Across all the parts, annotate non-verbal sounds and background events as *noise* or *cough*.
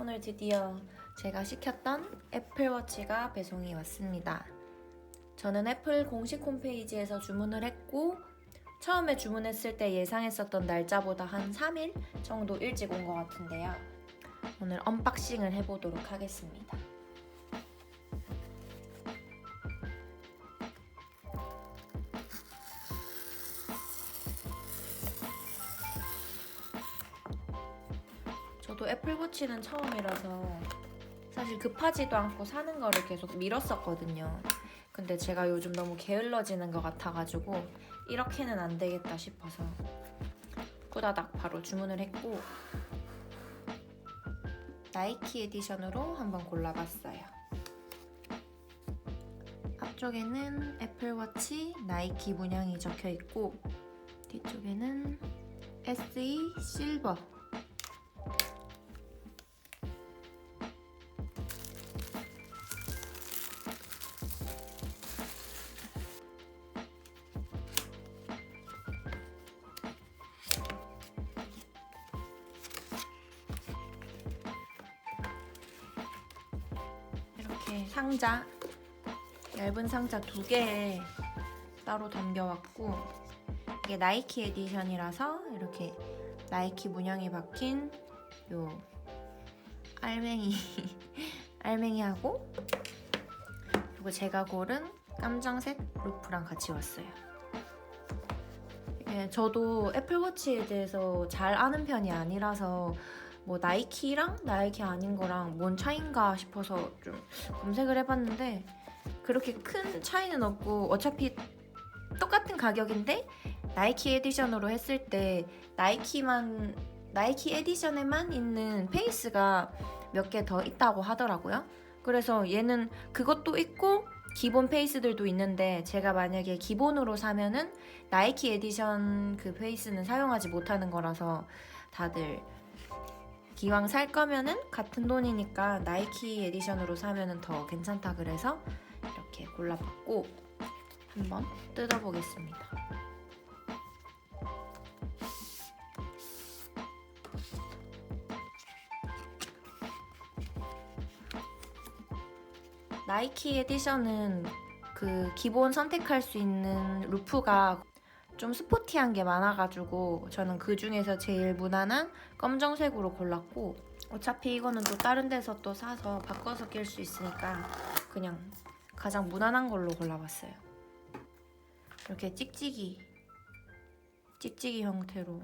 오늘 드디어 제가 시켰던 애플워치가 배송이 왔습니다. 저는 애플 공식 홈페이지에서 주문을 했고 처음에 주문했을 때 예상했었던 날짜보다 한 3일 정도 일찍 온 것 같은데요. 오늘 언박싱을 해보도록 하겠습니다. 애플워치는 처음이라서 사실 급하지도 않고 사는 거를 계속 미뤘었거든요. 근데 제가 요즘 너무 게을러지는 것 같아가지고 이렇게는 안 되겠다 싶어서 꾸다닥 바로 주문을 했고 나이키 에디션으로 한번 골라봤어요. 앞쪽에는 애플워치 나이키 문양이 적혀 있고 뒤쪽에는 SE 실버 상자 얇은 상자 두 개에 따로 담겨왔고 이게 나이키 에디션이라서 이렇게 나이키 문양이 박힌 요 알맹이 *laughs* 알맹이하고 그리고 제가 고른 깜장색 루프랑 같이 왔어요. 예, 저도 애플워치에 대해서 잘 아는 편이 아니라서 뭐 나이키랑 나이키 아닌 거랑 뭔 차이인가 싶어서 좀 검색을 해봤는데 그렇게 큰 차이는 없고 어차피 똑같은 가격인데 나이키 에디션으로 했을 때 나이키만 나이키 에디션에만 있는 페이스가 몇 개 더 있다고 하더라고요. 그래서 얘는 그것도 있고 기본 페이스들도 있는데 제가 만약에 기본으로 사면은 나이키 에디션 그 페이스는 사용하지 못하는 거라서 다들 기왕 살 거면은 같은 돈이니까 나이키 에디션으로 사면은 더 괜찮다 그래서 이렇게 골라봤고 한번 뜯어보겠습니다. 나이키 에디션은 그 기본 선택할 수 있는 루프가 좀 스포티한 게 많아가지고 저는 그 중에서 제일 무난한 검정색으로 골랐고 어차피 이거는 또 다른 데서 또 사서 바꿔서 낄 수 있으니까 그냥 가장 무난한 걸로 골라봤어요. 이렇게 찍찍이 찍찍이 형태로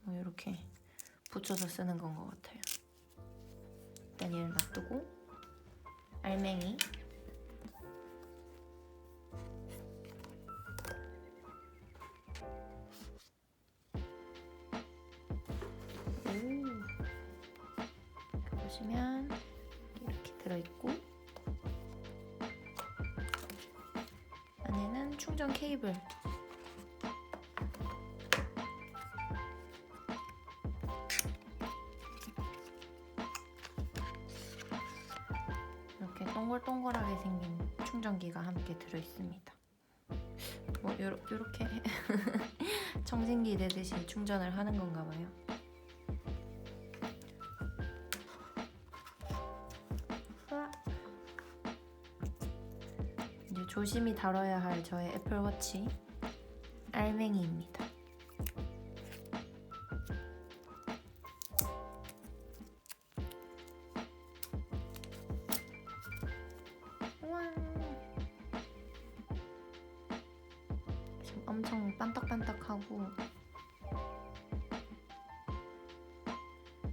뭐 이렇게 붙여서 쓰는 건 것 같아요. 일단 얘를 놔두고 알맹이 케이블 이렇게 동글동글하게 생긴 충전기가 함께 들어있습니다. 뭐 요렇게 *laughs* 청진기 내듯이 충전을 하는 건가 봐요. 조심히 다뤄야 할 저의 애플워치 알맹이입니다. 엄청 반딱반딱하고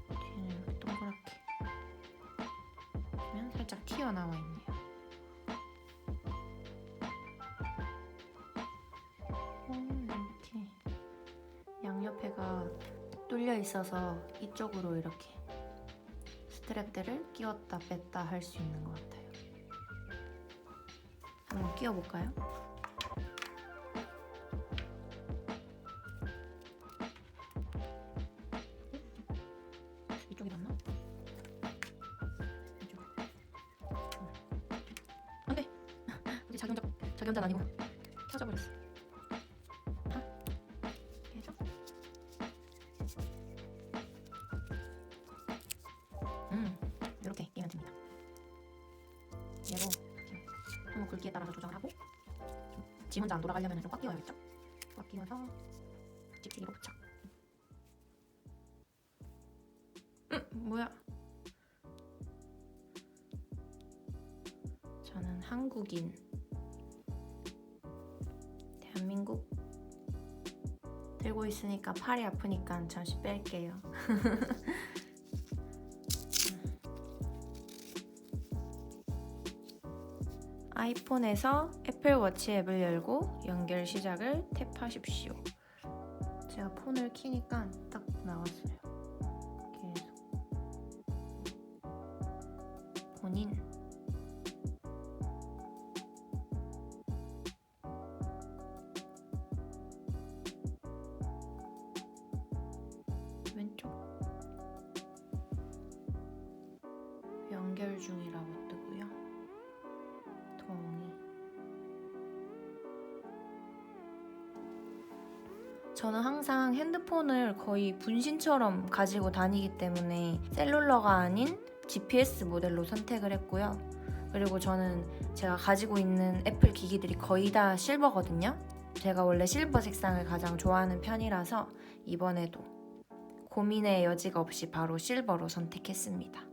뒤는 동그랗게 보면 살짝 튀어나와 있네요. 뚫려 있어서 이쪽으로 이렇게 스트랩들을 끼웠다 뺐다 할 수 있는 것 같아요. 한번 끼워볼까요? 이쪽이 낫나? 이쪽. 안돼. 혼자 자기 혼자 아니고 켜져 버렸어. 돌아가려면 좀 꽉 끼워야겠죠? 꽉 끼워서 찍찍이로 부착. 음 뭐야? 저는 한국인. 대한민국 들고 있으니까 팔이 아프니까 잠시 뺄게요. *laughs* 아이폰에서 애플워치 앱을 열고 연결 시작을 탭하십시오. 제가 폰을 키니까 딱 나왔어요. 계속 본인 왼쪽 연결 중이라 저는 항상 핸드폰을 거의 분신처럼 가지고 다니기 때문에 셀룰러가 아닌 GPS 모델로 선택을 했고요. 그리고 저는 제가 가지고 있는 애플 기기들이 거의 다 실버거든요. 제가 원래 실버 색상을 가장 좋아하는 편이라서 이번에도 고민의 여지가 없이 바로 실버로 선택했습니다.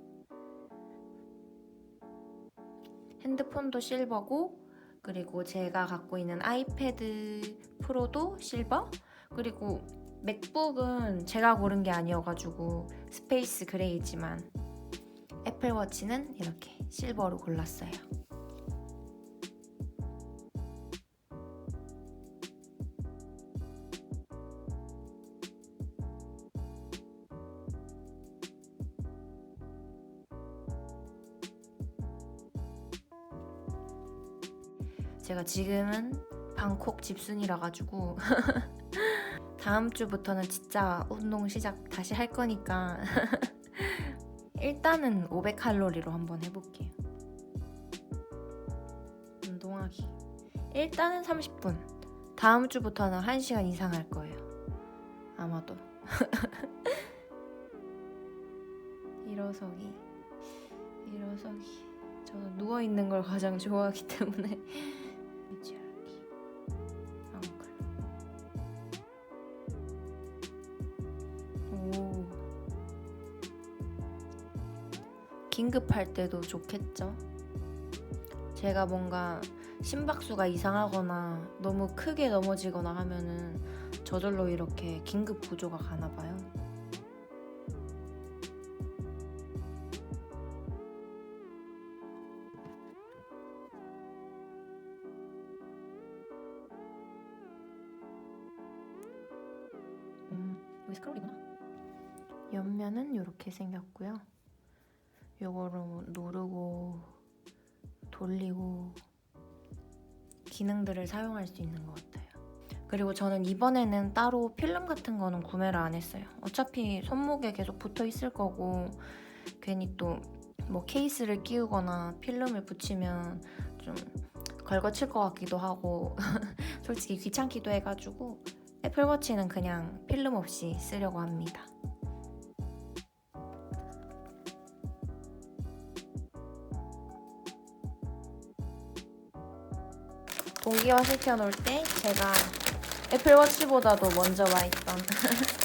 핸드폰도 실버고 그리고 제가 갖고 있는 아이패드 프로도 실버 그리고 맥북은 제가 고른 게 아니어가지고 스페이스 그레이지만 애플워치는 이렇게 실버로 골랐어요. 제가 지금은 방콕 집순이라 가지고 *laughs* 다음 주부터는 진짜 운동 시작 다시 할 거니까 *laughs* 일단은 500칼로리로 한번 해볼게요. 운동하기. 일단은 30분. 다음 주부터는 1시간 이상 할 거예요. 아마도. *laughs* 일어서기. 일어서기. 저는 누워있는 걸 가장 좋아하기 때문에. *laughs* 긴급할 때도 좋겠죠. 제가 뭔가 심박수가 이상하거나 너무 크게 넘어지거나 하면은 저절로 이렇게 긴급 구조가 가나 봐요. 기능들을 사용할 수 있는 것 같아요. 그리고 저는 이번에는 따로 필름 같은 거는 구매를 안 했어요. 어차피 손목에 계속 붙어 있을 거고 괜히 또 뭐 케이스를 끼우거나 필름을 붙이면 좀 걸거칠 것 같기도 하고 *laughs* 솔직히 귀찮기도 해가지고 애플워치는 그냥 필름 없이 쓰려고 합니다. 동기화 시켜놓을 때 제가 애플워치보다도 먼저 와 있던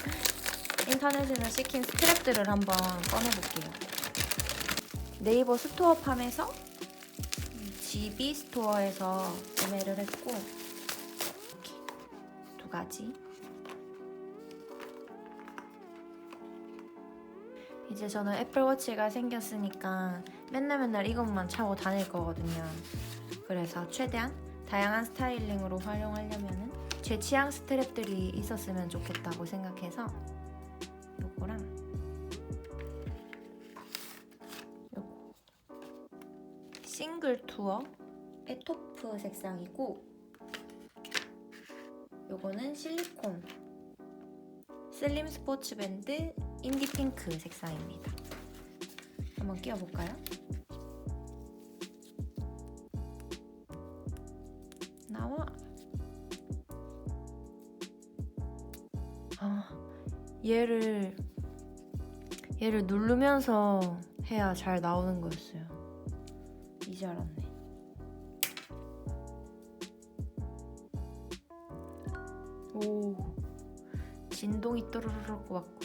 *laughs* 인터넷에서 시킨 스트랩들을 한번 꺼내볼게요. 네이버 스토어 팜에서 GB 스토어에서 구매를 했고 이렇게 두 가지. 이제 저는 애플워치가 생겼으니까 맨날 맨날 이것만 차고 다닐 거거든요. 그래서 최대한 다양한 스타일링으로 활용하려면은 제 취향 스트랩들이 있었으면 좋겠다고 생각해서 요거랑 요거 싱글 투어 에토프 색상이고 요거는 실리콘 슬림 스포츠 밴드 인디 핑크 색상입니다. 한번 끼워볼까요? 얘를 얘를 누르면서 해야 잘 나오는 거였어요. 이 이제 알았네. 오, 진동이 또르르륵 왔고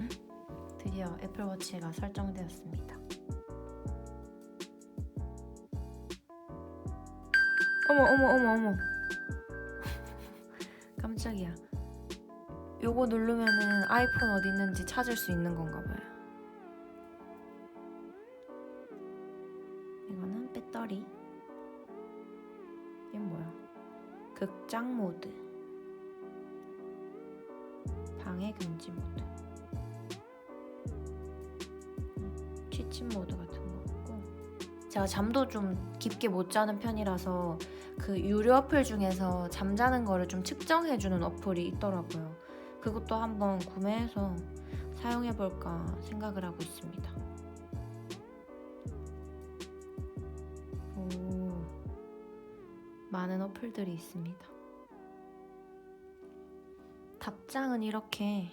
응? 드디어 애플워치가 설정되었습니다. 어머 어머 어머 어머 *laughs* 깜짝이야. 요거 누르면은 아이폰 어디 있는지 찾을 수 있는 건가 봐요. 이거는 배터리. 이건 뭐야? 극장 모드. 방해 금지 모드. 취침 모드 같은 거 있고. 제가 잠도 좀 깊게 못 자는 편이라서 그 유료 어플 중에서 잠자는 거를 좀 측정해주는 어플이 있더라고요. 그것도 한번 구매해서 사용해볼까 생각을 하고 있습니다. 오, 많은 어플들이 있습니다. 답장은 이렇게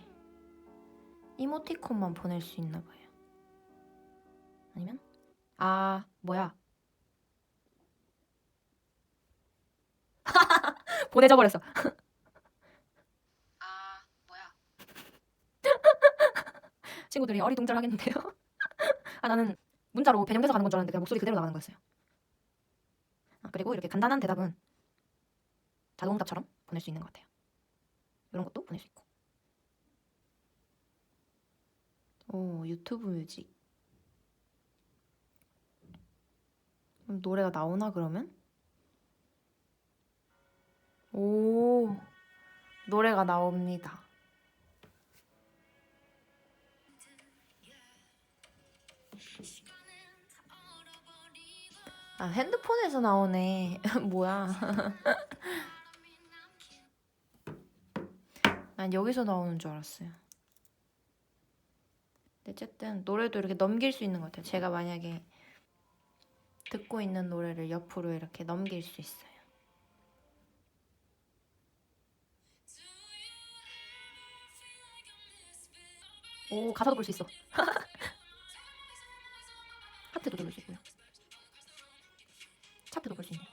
이모티콘만 보낼 수 있나 봐요. 아니면 아 뭐야 *laughs* 보내져 버렸어. *laughs* 아 뭐야 친구들이 어리둥절하겠는데요. *laughs* 아 나는 문자로 변형돼서 가는 건 줄 알았는데 그냥 목소리 그대로 나가는 거였어요. 아, 그리고 이렇게 간단한 대답은 자동답처럼 보낼 수 있는 것 같아요. 이런 것도 보낼 수 있고. 오 유튜브 뮤직. 그럼 노래가 나오나 그러면? 오 노래가 나옵니다. 아 핸드폰에서 나오네. *laughs* 뭐야? *laughs* 난 여기서 나오는 줄 알았어요. 어쨌든 노래도 이렇게 넘길 수 있는 것 같아요. 제가 만약에 듣고 있는 노래를 옆으로 이렇게 넘길 수 있어요. 오 가사도 볼 수 있어. *laughs* 하트도 누를 수 있고요. 차트도 볼 수 있네요.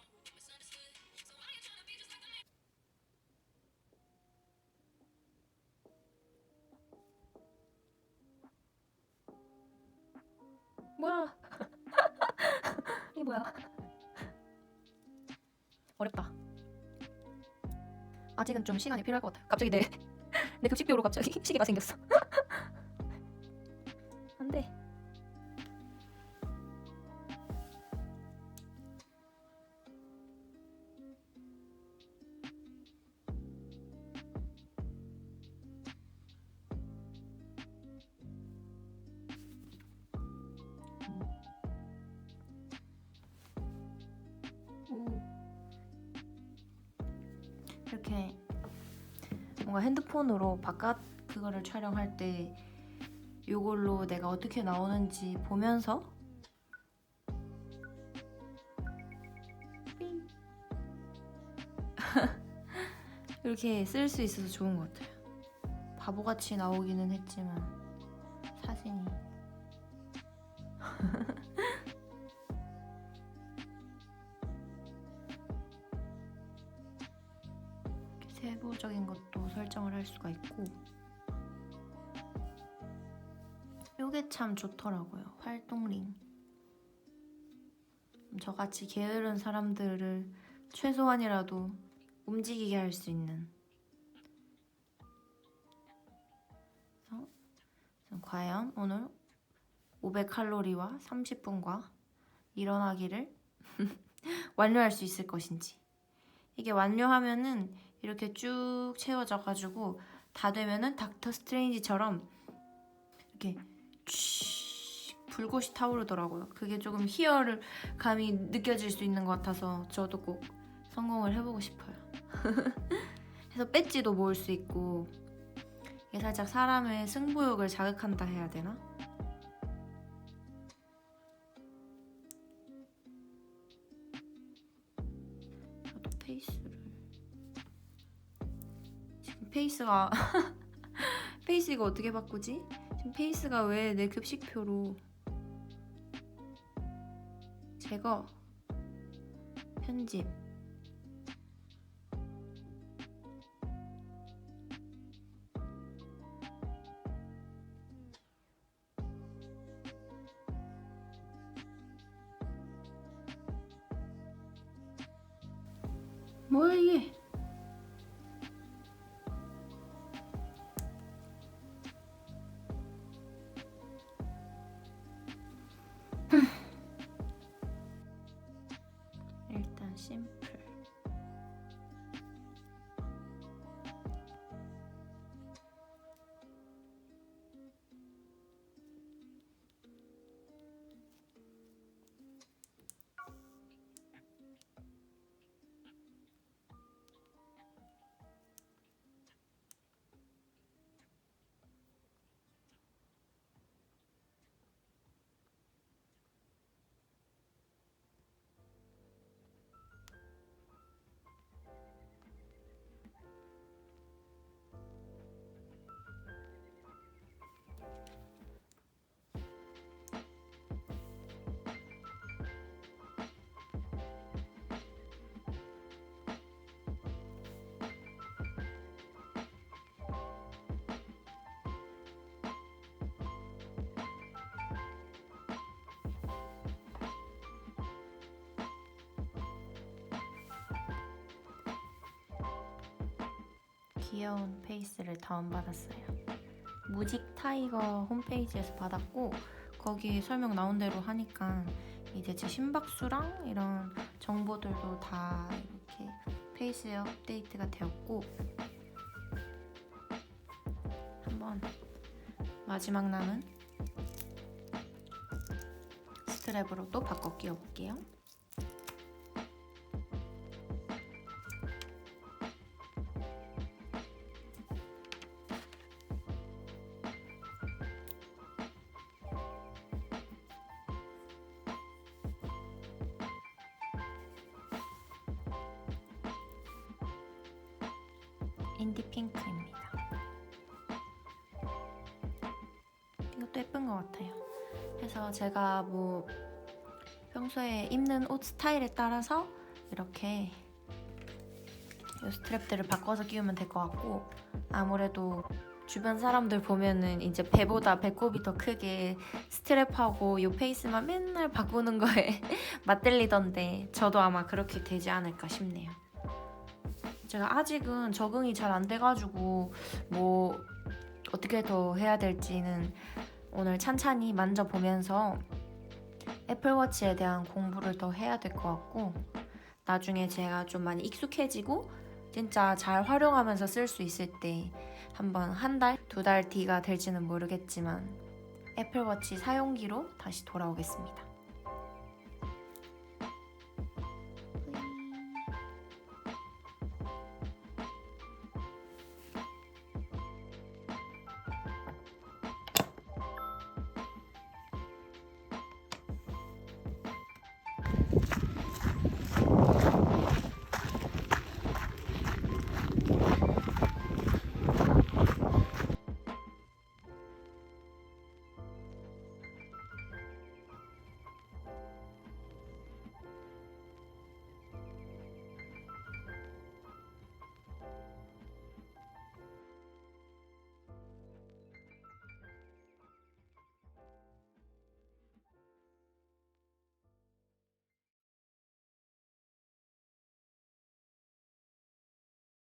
뭐야? *laughs* 이게 뭐야? 어렵다. 아직은 좀 시간이 필요할 것 같아요. 갑자기 내, *laughs* 내 급식비로 갑자기 *laughs* 시계가 생겼어. 이렇게 뭔가 핸드폰으로 바깥 그거를 촬영할 때 이걸로 내가 어떻게 나오는지 보면서 삥. *laughs* 이렇게 쓸 수 있어서 좋은 것 같아요. 바보같이 나오기는 했지만 사진이 할 수가 있고. 요게 참 좋더라고요 활동링. 저같이 게으른 사람들을 최소한이라도 움직이게 할 수 있는. 그래서 과연 오늘 500칼로리와 30분과 일어나기를 *laughs* 완료할 수 있을 것인지. 이게 완료하면은 이렇게 쭉 채워져 가지고 다 되면은 닥터 스트레인지처럼 이렇게 쥐 불꽃이 타오르더라고요. 그게 조금 희열을 감이 느껴질 수 있는 것 같아서 저도 꼭 성공을 해보고 싶어요. *laughs* 그래서 배지도 모을 수 있고 이게 살짝 사람의 승부욕을 자극한다 해야 되나? 페이스가 *laughs* 페이스 이거 어떻게 바꾸지? 지금 페이스가 왜 내 급식표로 제거 편집 일단 귀여운 페이스를 다운받았어요. 무직 타이거 홈페이지에서 받았고 거기 설명 나온 대로 하니까 이제 제 심박수랑 이런 정보들도 다 이렇게 페이스에 업데이트가 되었고 한번 마지막 남은 스트랩으로 또 바꿔 끼워볼게요. 인디 핑크입니다. 이것도 예쁜 것 같아요. 그래서 제가 뭐 평소에 입는 옷 스타일에 따라서 이렇게 이 스트랩들을 바꿔서 끼우면 될 것 같고 아무래도 주변 사람들 보면은 이제 배보다 배꼽이 더 크게 스트랩하고 이 페이스만 맨날 바꾸는 거에 *laughs* 맞들리던데 저도 아마 그렇게 되지 않을까 싶네요. 제가 아직은 적응이 잘 안 돼가지고 뭐 어떻게 더 해야 될지는 오늘 찬찬히 만져보면서 애플워치에 대한 공부를 더 해야 될 것 같고 나중에 제가 좀 많이 익숙해지고 진짜 잘 활용하면서 쓸 수 있을 때 한번 한 달, 두 달 뒤가 될지는 모르겠지만 애플워치 사용기로 다시 돌아오겠습니다.